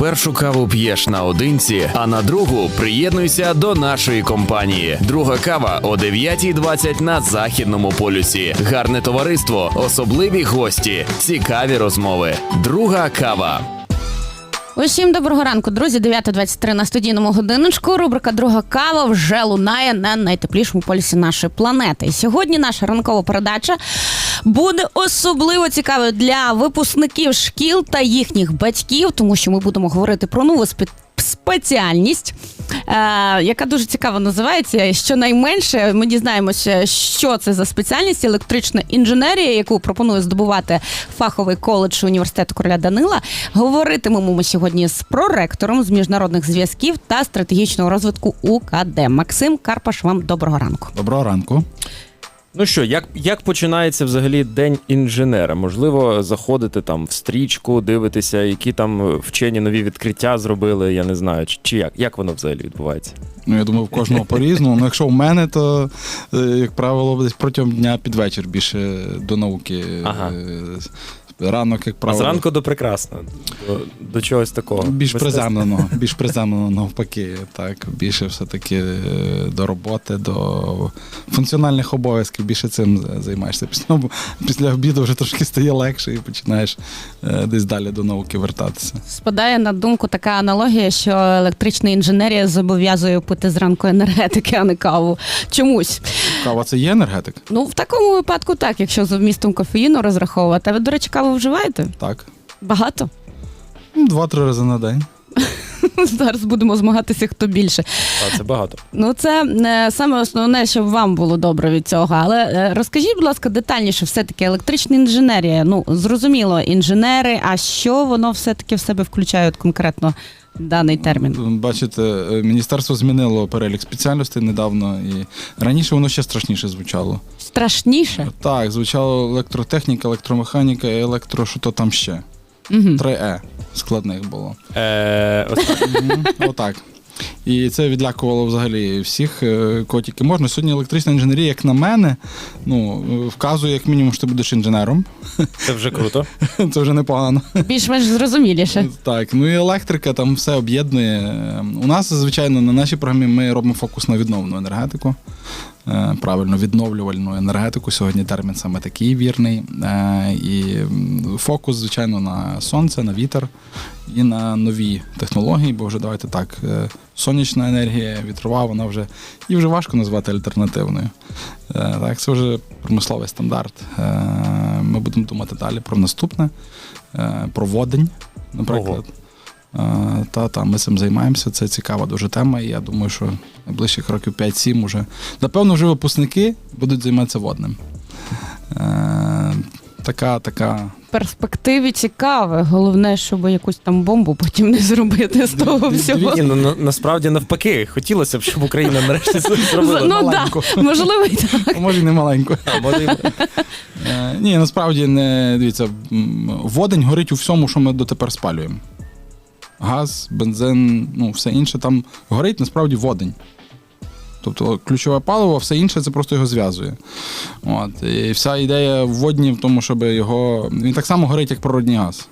Першу каву п'єш наодинці, а на другу приєднуйся до нашої компанії. Друга кава о 9.20 на західному полюсі. Гарне товариство, особливі гості, цікаві розмови. Друга кава. Усім доброго ранку, друзі. 9.23 на студійному годиночку. Рубрика Друга кава вже лунає на найтеплішому полюсі нашої планети. Сьогодні наша ранкова передача буде особливо цікавою для випускників шкіл та їхніх батьків, тому що ми будемо говорити про нову спе- спеціальність, е, яка дуже цікаво називається. Щонайменше ми дізнаємося, що це за спеціальність електрична інженерія, яку пропонує здобувати фаховий коледж університету короля Данила. Говоритимемо ми сьогодні з проректором з міжнародних зв'язків та стратегічного розвитку УКД. Максим Карпаш. Вам доброго ранку. Доброго ранку. Ну що, як, як починається взагалі день інженера? Можливо, заходити там в стрічку, дивитися, які там вчені нові відкриття зробили, я не знаю, чи, чи як, як воно взагалі відбувається? Ну, я думаю, в кожного по-різному. Ну, якщо в мене, то, е, як правило, десь протягом дня під вечір більше до науки. Ага. Ранок, як А зранку до прекрасно, до, до чогось такого. Більш Мистецтва. приземлено, більш приземлено навпаки. Так, більше все-таки е, до роботи, до функціональних обов'язків, більше цим займаєшся. Після, після обіду вже трошки стає легше і починаєш е, десь далі до науки вертатися. Спадає на думку така аналогія, що електрична інженерія зобов'язує пити зранку енергетики, а не каву. Чомусь. Кава це є енергетик? Ну, в такому випадку так, якщо за вмістом кофеїну розраховувати. А ви, до речі, каву вживаєте? Так. Багато? Ну, Два-три рази на день. Зараз будемо змагатися, хто більше. А, це багато. Ну, це е, саме основне, щоб вам було добре від цього. Але е, розкажіть, будь ласка, детальніше, все-таки електрична інженерія. Ну, зрозуміло, інженери, а що воно все-таки в себе включає от конкретно даний термін? Бачите, е, міністерство змінило перелік спеціальностей недавно, і раніше воно ще страшніше звучало. Страшніше? Так, звучало електротехніка, електромеханіка, і електро, що то там ще. Угу. 3Е складних було. Е, Отак. І це відлякувало взагалі всіх е, котиків. Можна сьогодні електрична інженерія, як на мене, ну, е, вказує, як мінімум, що ти будеш інженером. це вже круто. Це вже непогано. Більш-менш зрозуміліше. Так, ну і електрика там все об'єднує. У нас, звичайно, на нашій програмі ми робимо фокус на відновлену енергетику. Е, Правильно, відновлювальну енергетику. Сьогодні термін саме такий вірний. І фокус, звичайно, на сонце, на вітер і на нові технології, бо вже давайте так, сонячна енергія, вітрова, вона вже і вже важко назвати альтернативною. Е, Так, це вже промисловий стандарт. Е, Ми будемо думати далі про наступне, е, про водень, наприклад. Та, та, ми цим займаємося. Це цікава дуже тема. І я думаю, що найближчих років 5-7 уже. Напевно, вже випускники будуть займатися водним. Така, така. перспективі цікаве. Головне, щоб якусь там бомбу потім не зробити з того всього. Ні, ну, на, насправді навпаки, хотілося б, щоб Україна нарешті зробила. Ну так, маленьку. можливо, і так. Може, і не маленьку. А, може, і- Е, Ні, насправді не дивіться, м, водень горить у всьому, що ми дотепер спалюємо. Газ, бензин, ну все інше там горить насправді водень. Тобто ключове паливо, все інше це просто його зв'язує. От. І вся ідея в водні в тому, щоб його. Він так само горить, як природній газ.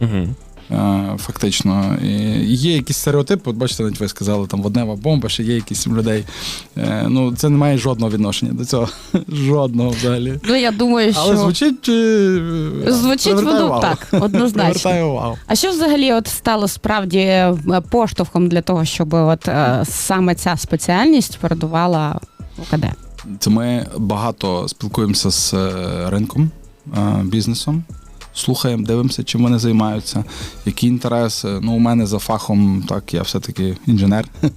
Мгм. Е, Фактично, І є якісь стереотипи, от бачите, навіть ви сказали, там воднева бомба, ще є якісь у людей. Е, Ну, це не має жодного відношення до цього. Жодного взагалі. Ну, я думаю, що... Але звучить. е, звучить воно увагу. так, однозначно. Увагу. А що взагалі от стало справді поштовхом для того, щоб от саме ця спеціальність передувала УКД? Це ми багато спілкуємося з ринком, бізнесом. Слухаємо, дивимося, чим вони займаються, які інтереси. Ну, у мене за фахом, так, я все-таки інженер.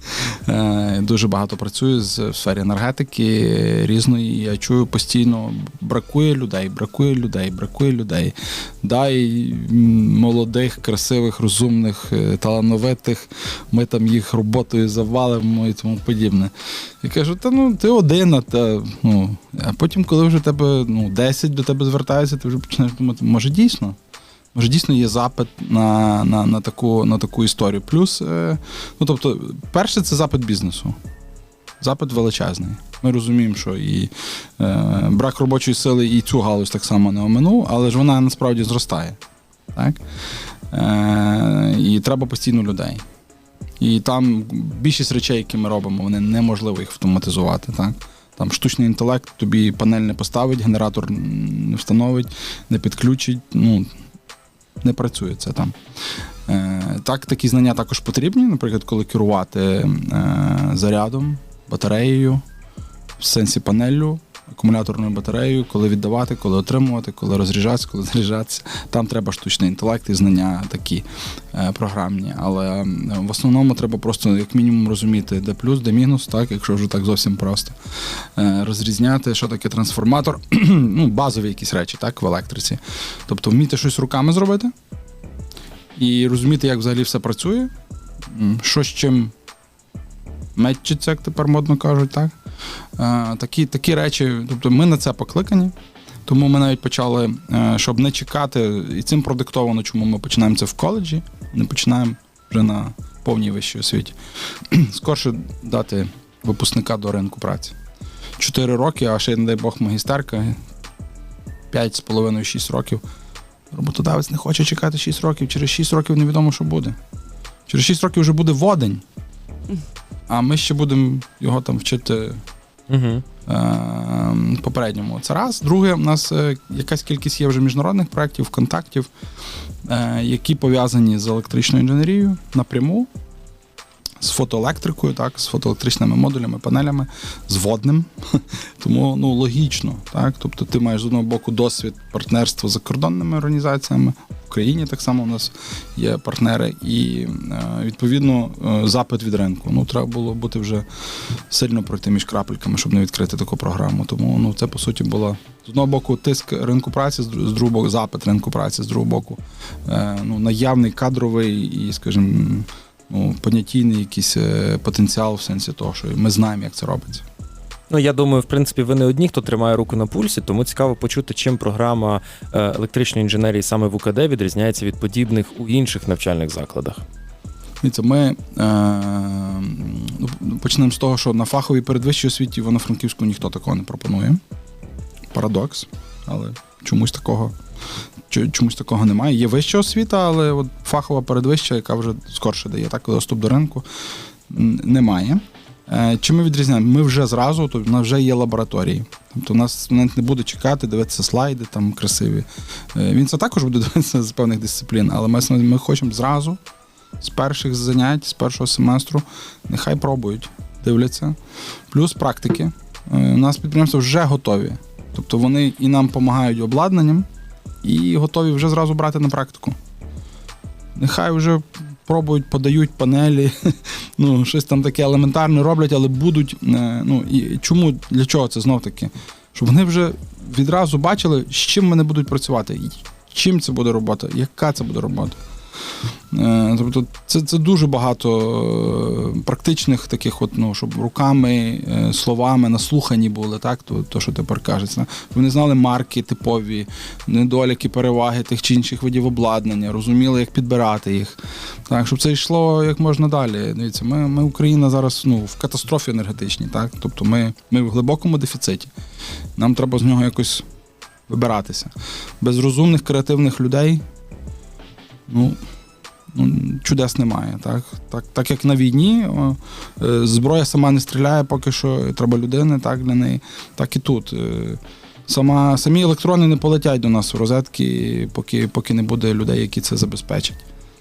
Е, Дуже багато працюю з- сфері енергетики різної. Я чую постійно, бракує людей, бракує людей, бракує людей. Дай молодих, красивих, розумних, е, талановитих. Ми там їх роботою завалимо і тому подібне. Я кажу, та ну ти один, а та ну. А потім, коли вже тебе ну, 10 до тебе звертаються, ти вже починаєш думати, може дійсно? Може, дійсно є запит на, на, на, таку, на таку історію. Плюс, е, ну тобто, перше, це запит бізнесу. Запит величезний. Ми розуміємо, що і е, брак робочої сили і цю галузь так само не оминув, але ж вона насправді зростає. Так? Е, і треба постійно людей. І там більшість речей, які ми робимо, вони неможливо їх автоматизувати. Так? Там штучний інтелект тобі панель не поставить, генератор не встановить, не підключить. Ну, не працює це там. Е, так, такі знання також потрібні, наприклад, коли керувати е, зарядом, батареєю, в сенсі панеллю, акумуляторною батареєю, коли віддавати, коли отримувати, коли розряджатися, коли заряджатися. Там треба штучний інтелект і знання такі е, програмні. Але в основному треба просто як мінімум розуміти, де плюс, де мінус, так, якщо вже так зовсім просто. Е, розрізняти, що таке трансформатор, ну, базові якісь речі, так, в електриці. Тобто вміти щось руками зробити і розуміти, як взагалі все працює, що з чим метчиться, як тепер модно кажуть, так? Е, такі, такі речі, тобто ми на це покликані. Тому ми навіть почали, е, щоб не чекати, і цим продиктовано, чому ми починаємо це в коледжі, не починаємо вже на повній вищій освіті. Скорше дати випускника до ринку праці. Чотири роки, а ще, не дай Бог, магістерка, п'ять з половиною, шість років. Роботодавець не хоче чекати 6 років, через 6 років невідомо, що буде. Через 6 років вже буде водень. А ми ще будемо його там вчити Угу. е, попередньому. Це раз. Друге, у нас е, якась кількість є вже міжнародних проєктів, контактів, е, які пов'язані з електричною інженерією напряму, з фотоелектрикою, так, з фотоелектричними модулями, панелями, з водним. Тому ну, логічно. Так? Тобто ти маєш з одного боку досвід партнерства з закордонними організаціями. В Україні так само у нас є партнери, і е, відповідно е, запит від ринку. Ну, треба було бути вже сильно пройти між крапельками, щоб не відкрити таку програму. Тому ну, це по суті було з одного боку тиск ринку праці, з другого боку запит ринку праці, з другого боку е, ну, наявний кадровий і, скажімо, ну, понятійний якийсь е, потенціал в сенсі того, що ми знаємо, як це робиться. Ну, я думаю, в принципі, ви не одні, хто тримає руку на пульсі, тому цікаво почути, чим програма е, електричної інженерії саме в УКД відрізняється від подібних у інших навчальних закладах. Ми е, ну, почнемо з того, що на фаховій передвищій освіті в Івано-Франківську ніхто такого не пропонує. Парадокс, але чомусь такого, чомусь такого немає. Є вища освіта, але от фахова передвища, яка вже скорше дає так доступ до ринку, немає. Е, Чи ми відрізняємо? Ми вже зразу, тобто у нас вже є лабораторії. Тобто у нас студент не буде чекати, дивитися слайди там красиві. Е, Він це також буде дивитися з певних дисциплін, але ми, ми хочемо зразу з перших занять, з першого семестру, нехай пробують, дивляться. Плюс практики. Е, У нас підприємства вже готові. Тобто вони і нам допомагають обладнанням, і готові вже зразу брати на практику. Нехай вже пробують, подають панелі, ну, щось там таке елементарне роблять, але будуть. е, Ну, і чому, для чого це знов таки? Щоб вони вже відразу бачили, з чим вони будуть працювати, чим це буде робота, яка це буде робота. Е, Тобто це, це дуже багато е, практичних таких, от, ну, щоб руками, е, словами наслухані були, так, то, то що тепер кажеться. Вони знали марки типові, недоліки, переваги тих чи інших видів обладнання, розуміли, як підбирати їх. Так, щоб це йшло як можна далі. Дивіться, ми, ми Україна зараз ну, в катастрофі енергетичній, так? Тобто ми, ми в глибокому дефіциті. Нам треба з нього якось вибиратися. Без розумних, креативних людей. Ну, ну, чудес немає. Так? Так, так як на війні, е, зброя сама не стріляє, поки що треба людини так, для неї, так і тут. Е, Сама, самі електрони не полетять до нас в розетки, поки, поки не буде людей, які це забезпечать.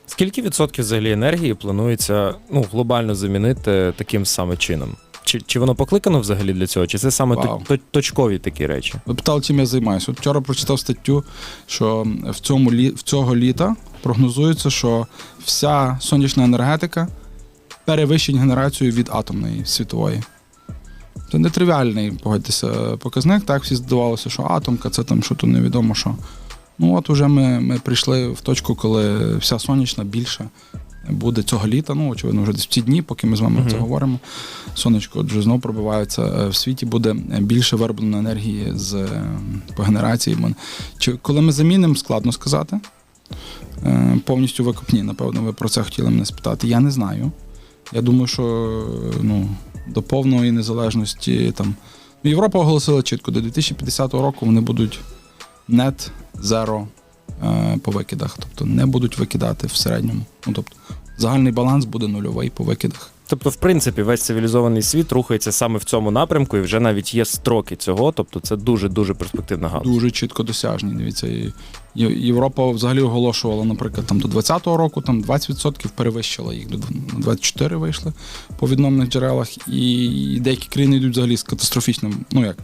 Скільки відсотків взагалі енергії планується ну, глобально замінити таким саме чином? Чи, чи воно покликано взагалі для цього? Чи це саме Вау. то- то- точкові такі речі? Ви питали, чим я займаюся. От вчора прочитав статтю, що в цьому в цього літа прогнозується, що вся сонячна енергетика перевищить генерацію від атомної світової. Це нетривіальний, погодьтеся, показник. Так, всі здавалося, що атомка це там що то невідомо що. Ну от уже ми, ми прийшли в точку, коли вся сонячна більше буде цього літа. Ну, очевидно, вже десь в ці дні, поки ми з вами Мгм. це говоримо. Сонечко отже знову пробивається. Е, В світі буде більше вироблено енергії з е, по генерації. Чи коли ми замінимо, складно сказати. Е, Повністю викопні, напевно, ви про це хотіли мене спитати. Я не знаю. Я думаю, що ну, до повної незалежності там. ну, Європа оголосила чітко, до 2050 року вони будуть net zero по викидах, тобто не будуть викидати в середньому. Ну, тобто, загальний баланс буде нульовий по викидах. Тобто, в принципі, весь цивілізований світ рухається саме в цьому напрямку, і вже навіть є строки цього. Тобто, це дуже дуже перспективна галузь. Дуже чітко досяжні. Дивіться, і Європа взагалі оголошувала, наприклад, там до 20-го року там 20% перевищила їх до 24 вийшли по відновлених джерелах, і деякі країни йдуть взагалі з катастрофічним, ну як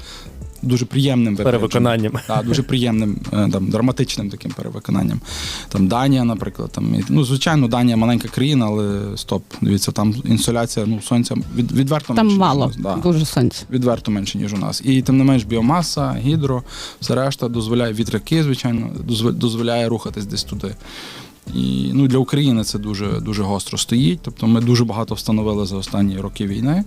дуже приємним. Перевиконанням. Так, дуже приємним, е, там, драматичним таким перевиконанням. Там Данія, наприклад, там, і- ну, звичайно, Данія маленька країна, але стоп, дивіться, там інсоляція, ну, сонця від, відверто Там менше, ніж у мало, нас. Да дуже сонця. відверто менше, ніж у нас. І тим не менш біомаса, гідро, все решта дозволяє вітряки, звичайно, дозв- дозволяє рухатись десь туди. І ну, для України це дуже, дуже гостро стоїть. Тобто ми дуже багато встановили за останні роки війни.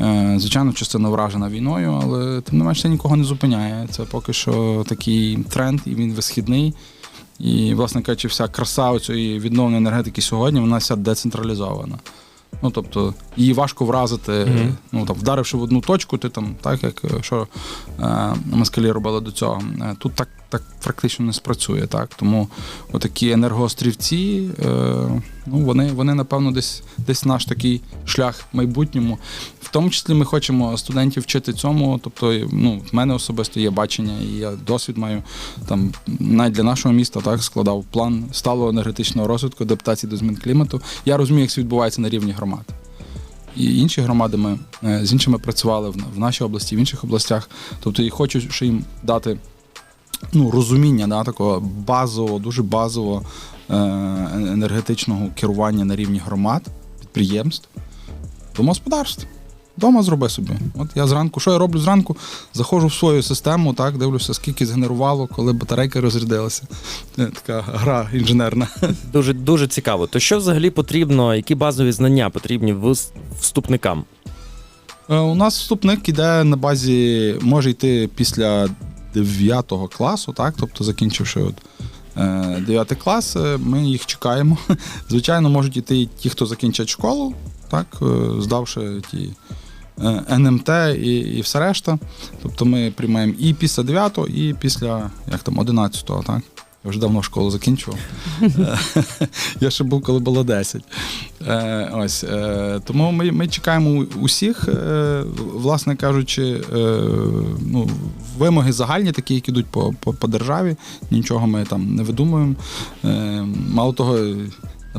Е, Звичайно, частина вражена війною, але тим не менш це нікого не зупиняє. Це поки що такий тренд, і він висхідний. І, власне кажучи, вся краса цієї відновленої енергетики сьогодні, вона вся децентралізована. Ну, тобто, її важко вразити, Мгм. ну там, вдаривши в одну точку, ти там, так як е, що е, москалі робили до цього. Е, Тут так, так практично не спрацює. Так? Тому отакі енергоострівці, е, ну, вони, вони, напевно, десь, десь наш такий шлях в майбутньому. В тому числі ми хочемо студентів вчити цьому. Тобто, ну, в мене особисто є бачення, і я досвід маю там навіть для нашого міста так складав план сталого енергетичного розвитку, адаптації до змін клімату. Я розумію, як це відбувається на рівні громад. І інші громади ми е, з іншими працювали в нашій області, в інших областях. Тобто, і хочу ще їм дати ну, розуміння да, такого базового, дуже базового е, енергетичного керування на рівні громад, підприємств, домогосподарств. Дома зроби собі. От я зранку, що я роблю зранку? Заходжу в свою систему, так, дивлюся, скільки згенерувало, коли батарейка розрядилася. Е, Така гра інженерна. Дуже дуже цікаво. То що взагалі потрібно, які базові знання потрібні вс- вступникам? Е, У нас вступник іде на базі, може йти після 9 класу, так? Тобто закінчивши от, е, 9 клас, е, ми їх чекаємо. Звичайно, можуть іти ті, хто закінчать школу, так, е, здавши ті е, НМТ і, і все решта. Тобто ми приймаємо і після 9, і після як там, 11, так? Я вже давно школу закінчував. Я ще був, коли було 10. Е, ось, е, тому ми, ми чекаємо усіх, е, власне кажучи, ну, вимоги загальні, такі, які йдуть по, по, по державі. Нічого ми там не видумуємо. Мало того,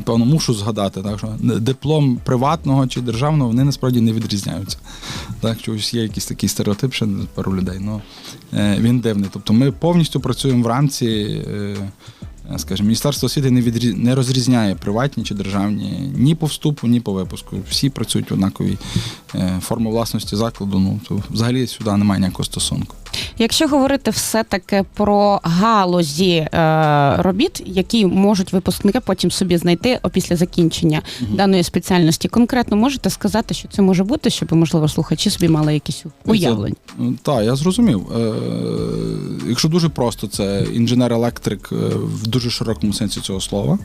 напевно, мушу згадати, так, що диплом приватного чи державного вони насправді не відрізняються. Так, чогось є якийсь такий стереотип ще пару людей. Ну, е, він дивний. Тобто ми повністю працюємо в рамці. Е, Скажімо, Міністерство освіти не відрі... не розрізняє приватні чи державні ні по вступу, ні по випуску. Всі працюють в однаковій е, формі власності закладу. Ну то взагалі сюди немає ніякого стосунку. Якщо говорити все-таки про галузі е, робіт, які можуть випускники потім собі знайти опісля закінчення даної спеціальності, конкретно можете сказати, що це може бути, щоб можливо слухачі собі мали якісь уявлення? Так, я зрозумів. Е, якщо дуже просто, це інженер-електрик е, в дуже широкому сенсі цього слова.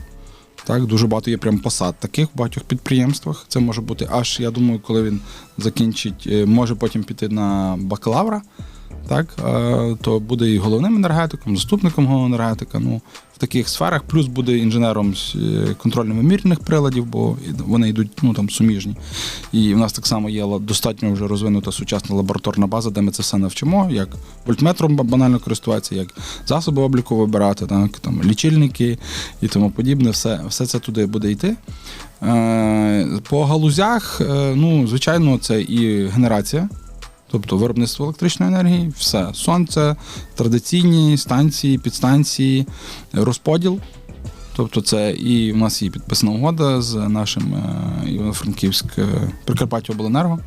Так, дуже багато є прям посад таких в багатьох підприємствах. Це може бути аж, я думаю, коли він закінчить, е, може потім піти на бакалавра. Так, е, то буде і головним енергетиком, заступником головного енергетика. Ну, в таких сферах, плюс буде інженером е, контрольно-вимірних приладів, бо вони йдуть ну, там, суміжні. І в нас так само є достатньо вже розвинута сучасна лабораторна база, де ми це все навчимо, як вольтметром банально користуватися, як засоби обліку вибирати, так, там, лічильники і тому подібне. Все, все це туди буде йти. Е, По галузях, ну, звичайно, це і генерація. Тобто виробництво електричної енергії, все. Сонце, традиційні станції, підстанції, розподіл. Тобто це і в нас є підписана угода з нашим е, Івано-Франківськ е, Прикарпаття Обленерго.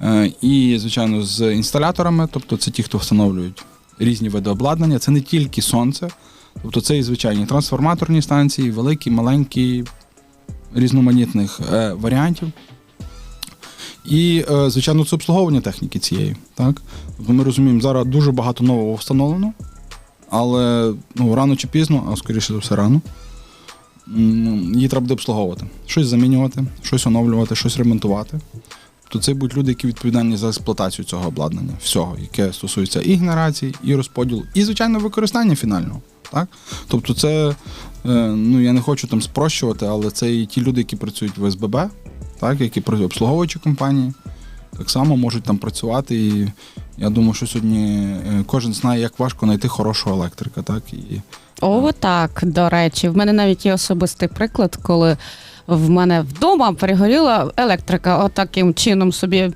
Е, І, звичайно, з інсталяторами, тобто це ті, хто встановлюють різні види обладнання. Це не тільки сонце, тобто це і звичайні трансформаторні станції, великі, маленькі, різноманітних варіантів. І, е, звичайно, це обслуговування техніки цієї. Так? Тобто ми розуміємо, зараз дуже багато нового встановлено, але ну, рано чи пізно, а скоріше за все рано, її треба буде обслуговувати. Щось замінювати, щось оновлювати, щось ремонтувати. Тобто це будуть люди, які відповідальні за експлуатацію цього обладнання, всього, яке стосується і генерації, і розподілу, і, звичайно, використання фінального. Так? Тобто, це е, ну я не хочу там спрощувати, але це і ті люди, які працюють в СББ, так, які обслуговуючі компанії, так само можуть там працювати. І я думаю, що сьогодні е, кожен знає, як важко знайти хорошого електрика. Так? І, О, так, до речі, в мене навіть є особистий приклад, коли в мене вдома перегоріла електрика, отаким чином собі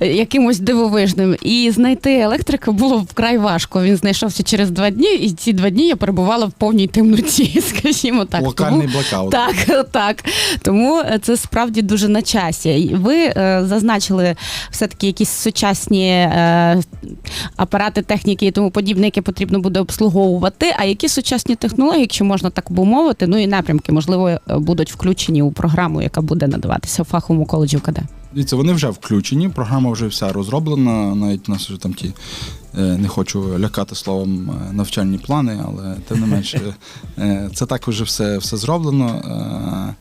якимось дивовижним. І знайти електрика було вкрай важко. Він знайшовся через два дні, і ці два дні я перебувала в повній темноті, скажімо так. локальний Тому- блокаут. Так, так. Тому е, це справді дуже на часі. Ви е, зазначили все-таки якісь сучасні е, апарати, техніки і тому подібне, які потрібно буде обслуговувати. А які сучасні технології, якщо можна так би мовити, ну і напрямки, можливо, е, будуть включені у програму, яка буде надаватися в фаховому коледжі УКД? Дивіться, вони вже включені, програма вже вся розроблена. Навіть у нас вже там ті е, не хочу лякати словом е, навчальні плани, але тим не менше, е, це так вже все, все зроблено.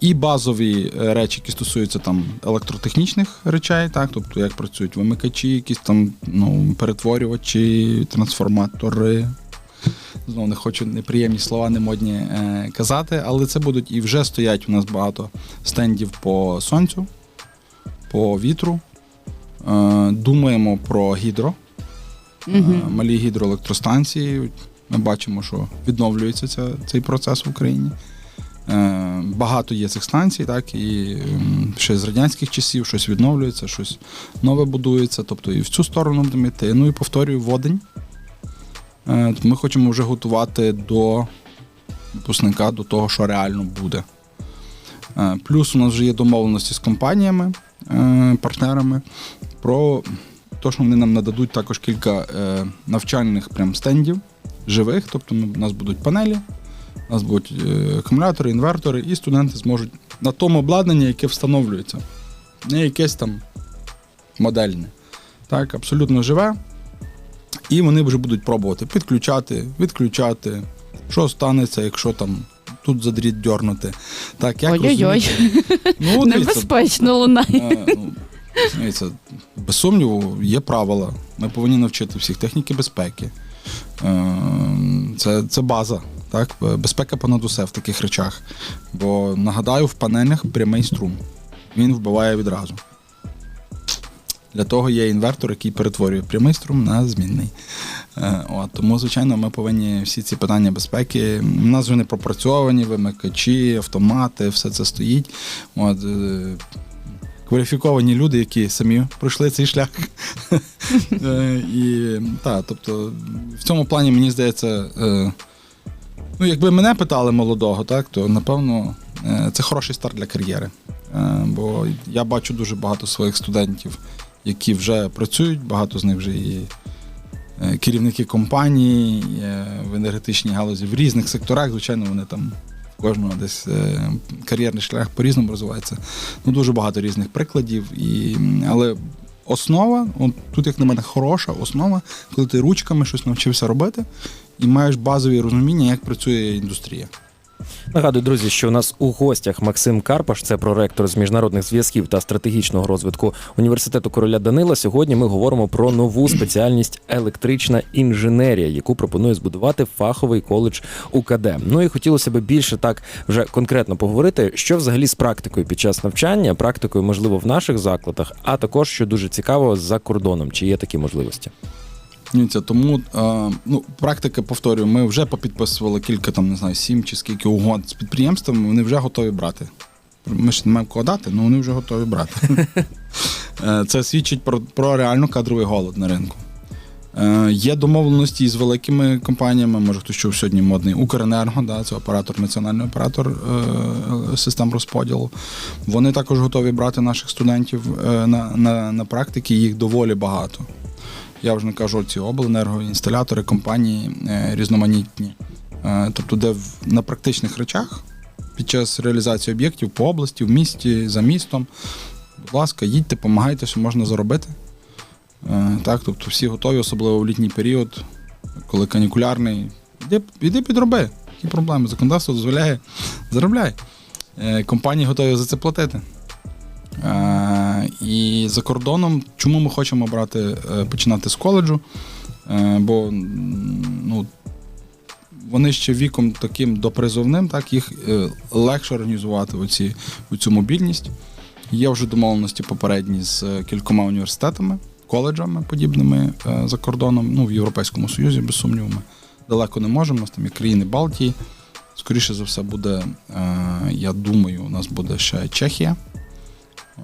І базові речі, які стосуються там електротехнічних речей, так, тобто як працюють вимикачі, якісь там ну, перетворювачі, трансформатори. Знову не хочу неприємні слова, не модні е, казати, але це будуть і вже стоять у нас багато стендів по сонцю, по вітру. Е, думаємо про гідро, е, малі гідроелектростанції. Ми бачимо, що відновлюється ця, цей процес в Україні. Багато є цих станцій, так, і ще з радянських часів щось відновлюється, щось нове будується. Тобто і в цю сторону будемо йти. Ну і повторюю, водень. Е, Ми хочемо вже готувати до випускника до того, що реально буде. Е, Плюс у нас вже є домовленості з компаніями, е, партнерами про те, що вони нам нададуть також кілька навчальних прям стендів живих. Тобто у нас будуть панелі, у нас будуть акумулятори, інвертори, і студенти зможуть на тому обладнанні, яке встановлюється, не якесь там модельне. Так, абсолютно живе. І вони вже будуть пробувати підключати, відключати, що станеться, якщо там тут за дріт дьорнути. Так, як Ой-ой-ой. Ну, небезпечно лунає. Е, ну, дивіться, без сумніву, є правила. Ми повинні навчити всіх техніки безпеки. Е, Це, це база. Так? Безпека понад усе в таких речах. Бо нагадаю, в панелях прямий струм. Він вбиває відразу. Для того є інвертор, який перетворює прямий струм на змінний. Е, От, тому, звичайно, ми повинні всі ці питання безпеки. У нас вже не пропрацьовані вимикачі, автомати, все це стоїть. От, е, кваліфіковані люди, які самі пройшли цей шлях. Е, І так, тобто, в цьому плані мені здається, ну, якби мене питали молодого, так, то напевно це хороший старт для кар'єри. Бо я бачу дуже багато своїх студентів, які вже працюють, багато з них вже і е, керівники компаній в енергетичній галузі в різних секторах. Звичайно, вони там в кожного десь е, кар'єрний шлях по-різному розвивається. Ну, дуже багато різних прикладів. І, але основа, от тут, як на мене, хороша основа, коли ти ручками щось навчився робити і маєш базові розуміння, як працює індустрія. Нагадую, друзі, що у нас у гостях Максим Карпаш, це проректор з міжнародних зв'язків та стратегічного розвитку університету короля Данила. Сьогодні ми говоримо про нову спеціальність електрична інженерія, яку пропонує збудувати фаховий коледж УКД. Ну і хотілося б більше так вже конкретно поговорити, що взагалі з практикою під час навчання, практикою можливо в наших закладах, а також що дуже цікаво за кордоном. Чи є такі можливості? Дивіться, тому е, ну, практика, повторюю, ми вже попідписували кілька там, не знаю, сім чи скільки угод з підприємствами, вони вже готові брати. Ми ж не маємо кого дати, але вони вже готові брати. Е, Це свідчить про, про реально кадровий голод на ринку. Е, Є домовленості з великими компаніями, може хтось чув сьогодні модний Укренерго, да, це оператор, національний оператор е, систем розподілу. Вони також готові брати наших студентів на, на, на практики, їх доволі багато. Я вже не кажу ці обленерго, інсталятори, компанії е, різноманітні. Е, тобто, де на практичних речах під час реалізації об'єктів по області, в місті, за містом, будь ласка, їдьте, допомагайте, що можна заробити. Е, так, тобто всі готові, особливо в літній період, коли канікулярний. Іди, іди підроби. Які проблеми? Законодавство дозволяє, заробляй. Компанії готові за це платити. І за кордоном, чому ми хочемо брати, е, починати з коледжу? Е, Бо ну, вони ще віком таким допризовним, так їх е, легше організувати оці, оцю мобільність. Є вже домовленості попередні з кількома університетами, коледжами подібними за кордоном, ну в Європейському Союзі, без сумніву. Ми далеко не можемо. У нас там є країни Балтії. Скоріше за все, буде, я думаю, у нас буде ще Чехія.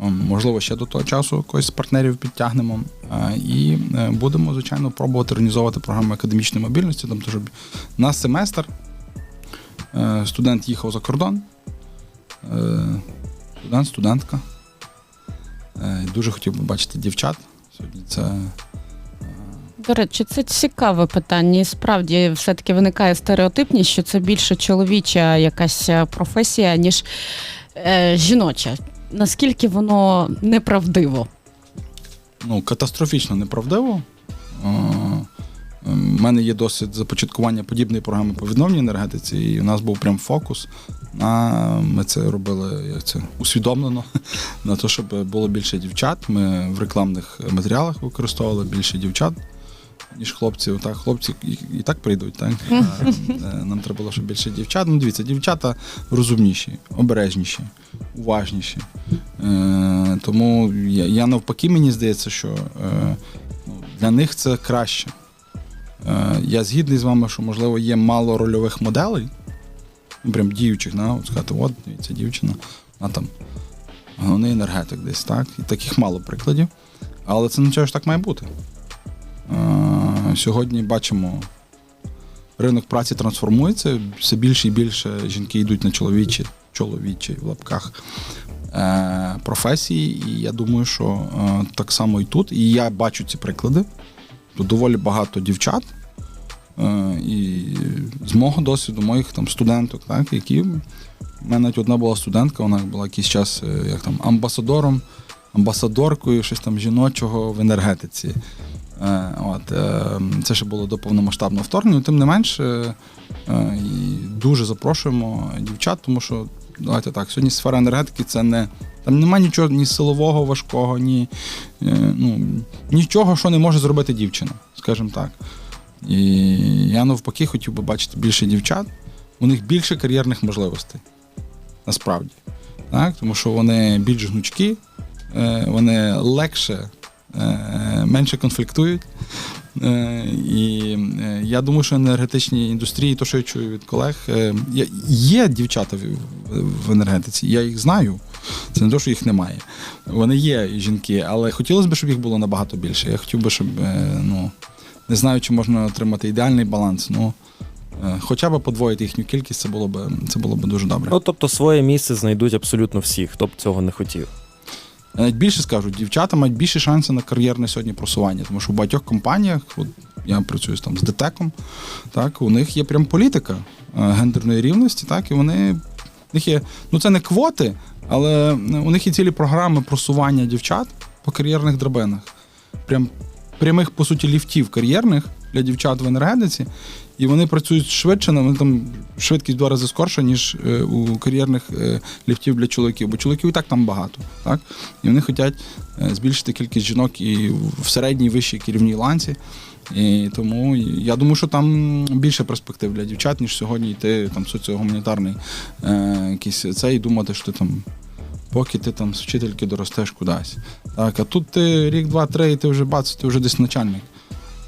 Ем, Можливо, ще до того часу когось з партнерів підтягнемо. Е, І е, будемо, звичайно, пробувати організовувати програму академічної мобільності, тобто, щоб на семестр е, студент їхав за кордон. Студент, студентка. Дуже хотів би бачити дівчат. Сьогодні це До речі, це цікаве питання. І справді все-таки виникає стереотипність, що це більше чоловіча якась професія, ніж е, жіноча. Наскільки воно неправдиво? ну, катастрофічно неправдиво. У мене є досвід започаткування подібної програми по відновленій енергетиці, і у нас був прям фокус. На ми це робили як це усвідомлено на те, щоб було більше дівчат. Ми в рекламних матеріалах використовували більше дівчат, ніж хлопців. Так, хлопці і, і так прийдуть. Так? А, е, Нам треба було, щоб більше дівчат. Ну, дивіться, дівчата розумніші, обережніші, уважніші. Е, тому я, я навпаки, мені здається, що е, ну, для них це краще. Е, я згідний з вами, що, можливо, є мало рольових моделей, ну, прям діючих, да? от сказати, от ця дівчина, вона там головний енергетик десь, так? І таких мало прикладів. Але це нічого ж так має бути. Е, сьогодні бачимо, ринок праці трансформується, все більше і більше жінки йдуть на чоловічі, чоловічі в лапках е, професії. І я думаю, що е, так само і тут. І я бачу ці приклади. Тут доволі багато дівчат. І з мого досвіду, моїх там студенток, так, які. У мене навіть одна була студентка, вона була якийсь час як там, амбасадором, амбасадоркою щось там жіночого в енергетиці. Е, От, е, це ще було до повномасштабного вторгнення. Тим не менш, е, дуже запрошуємо дівчат, тому що давайте так, сьогодні сфера енергетики це не. Там немає нічого ні силового важкого, ні ну, нічого, що не може зробити дівчина, скажімо так. І я навпаки хотів би бачити більше дівчат, у них більше кар'єрних можливостей. Насправді. Так? Тому що вони більш гнучкі, вони легше, е, менше конфліктують. Е, І е, я думаю, що енергетичній індустрії, то, що я чую від колег, е, є- дівчата в- енергетиці, я їх знаю. Це не те, що їх немає. Вони є жінки, але хотілося б, щоб їх було набагато більше. Я хотів би, щоб е, ну, не знаю, чи можна отримати ідеальний баланс. Ну, е, хоча б подвоїти їхню кількість, це було б, це було б дуже добре. Ну, тобто своє місце знайдуть абсолютно всі, хто б цього не хотів. Я навіть більше скажу, дівчата мають більше шанси на кар'єрне сьогодні просування, тому що в багатьох компаніях, от я працюю там з ДТЕКом, так, у них є прям політика е, гендерної рівності, так, і вони у них є, ну це не квоти, але у них є цілі програми просування дівчат по кар'єрних драбинах. Прям прямих, по суті, ліфтів кар'єрних для дівчат в енергетиці, і вони працюють швидше, вони там швидкість два рази скорша, ніж е, у кар'єрних е, ліфтів для чоловіків, бо чоловіків і так там багато. Так? І вони хочуть е, збільшити кількість жінок і в середній, вищій керівній ланці. І тому я думаю, що там більше перспектив для дівчат, ніж сьогодні йти там соціогуманітарний е, якийсь цей і думати, що ти там. Поки ти там з вчительки доростеш кудись. Так, а тут ти рік, два, три, і ти вже бац, ти вже десь начальник.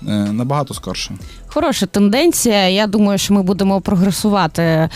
Е, набагато скорше. Хороша тенденція. Я думаю, що ми будемо прогресувати е,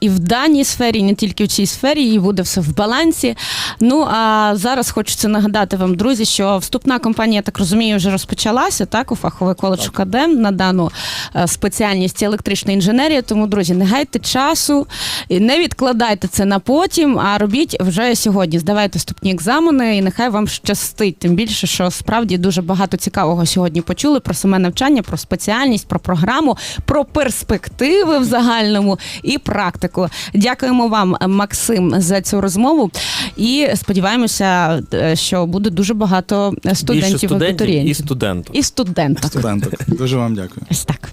і в даній сфері, і не тільки в цій сфері, і буде все в балансі. Ну а зараз хочеться нагадати вам, друзі, що вступна кампанія, я так розумію, вже розпочалася так у фаховий коледж УКД на дану е, спеціальність електрична інженерія. Тому, друзі, не гайте часу, і не відкладайте це на потім, а робіть вже сьогодні. Здавайте вступні екзамени, і нехай вам щастить. Тим більше, що справді дуже багато цікавого сьогодні почули про саме навчання, про спеціальність, про програму, про перспективи в загальному і практику. Дякуємо вам, Максим, за цю розмову. І сподіваємося, е, що буде дуже багато Більше студентів студентів і студенток. і студенток. Студенток. Дуже вам дякую. Ось так.